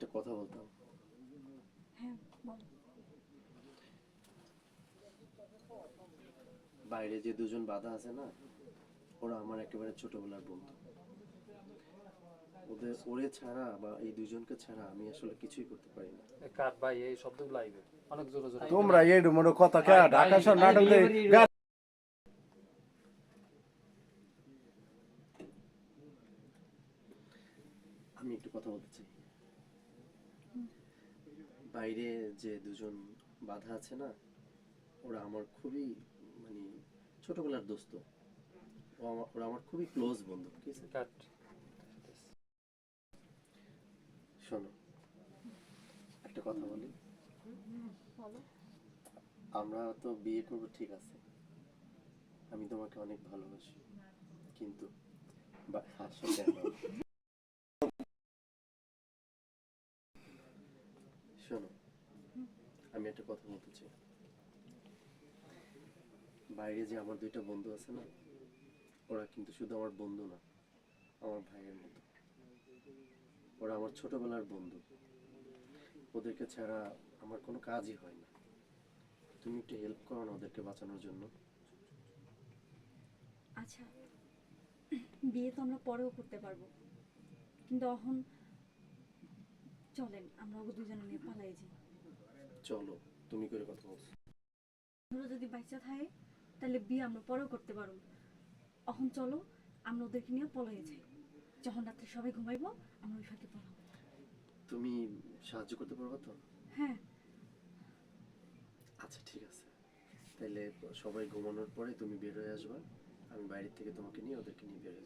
একটা কথা বলতাম হ্যাঁ বলো বাইরে যে দুজন বাধা আছে না ওরা আমার একেবারে ছোটবেলার বন্ধু ওদের ওরে ছাড়া বা এই দুজনকে ছাড়া আমি আসলে কিছুই করতে পারি না কাট ভাই এই শব্দগুলো আইবে অনেক জোরে জোরে তোমরা এই ডুমোর কথা কে ঢাকা শহর নাটক আমি একটু কথা বলতে চাই বাইরে যে দুজন বাধা আছে না ওরা আমার খুবই মানে ছোটবেলার দোস্ত। ও আমার ওরা আমার খুবই ক্লোজ বন্ধু ঠিক আছে? কাট শোনো একটা কথা বলি। আমরা তো বিয়ে করব ঠিক আছে। আমি তোমাকে অনেক ভালোবাসি। কিন্তু বা- হাসো কেন? শোনো, আমি একটা কথা বলতে চাই। বাইরে যে আমার দুইটা বন্ধু আছে না, ওরা কিন্তু শুধু আমার বন্ধু না, আমার ভাইয়ের মতো। ওরা আমার ছোটবেলার বন্ধু। ওদেরকে ছাড়া আমার কোনো কাজই হয় না। তুমি একটু হেল্প করো না ওদেরকে বাঁচানোর জন্য। আচ্ছা বিয়ে তো আমরা পরেও করতে পারব। কিন্তু এখন চলেন আমরা ওকে দুজনে নিয়ে পালাই যাই। চলো তুমি করে কথা বলছো। আমরা যদি বাচ্চা থাকে তাহলে বিয়ে আমরা পরেও করতে পারব। এখন চলো আমরা ওদেরকে নিয়ে পলাই যাই। যখন রাত্রে সবাই ঘুমাইবো আমরা ওই ফাঁকে পলাবো। তুমি সাহায্য করতে পারবে তো? হ্যাঁ। আচ্ছা ঠিক আছে। তাইলে সবাই ঘুমানোর পরে তুমি বের হয়ে আসবা। আমি বাইরে থেকে তোমাকে নিয়ে ওদেরকে নিয়ে বের যাব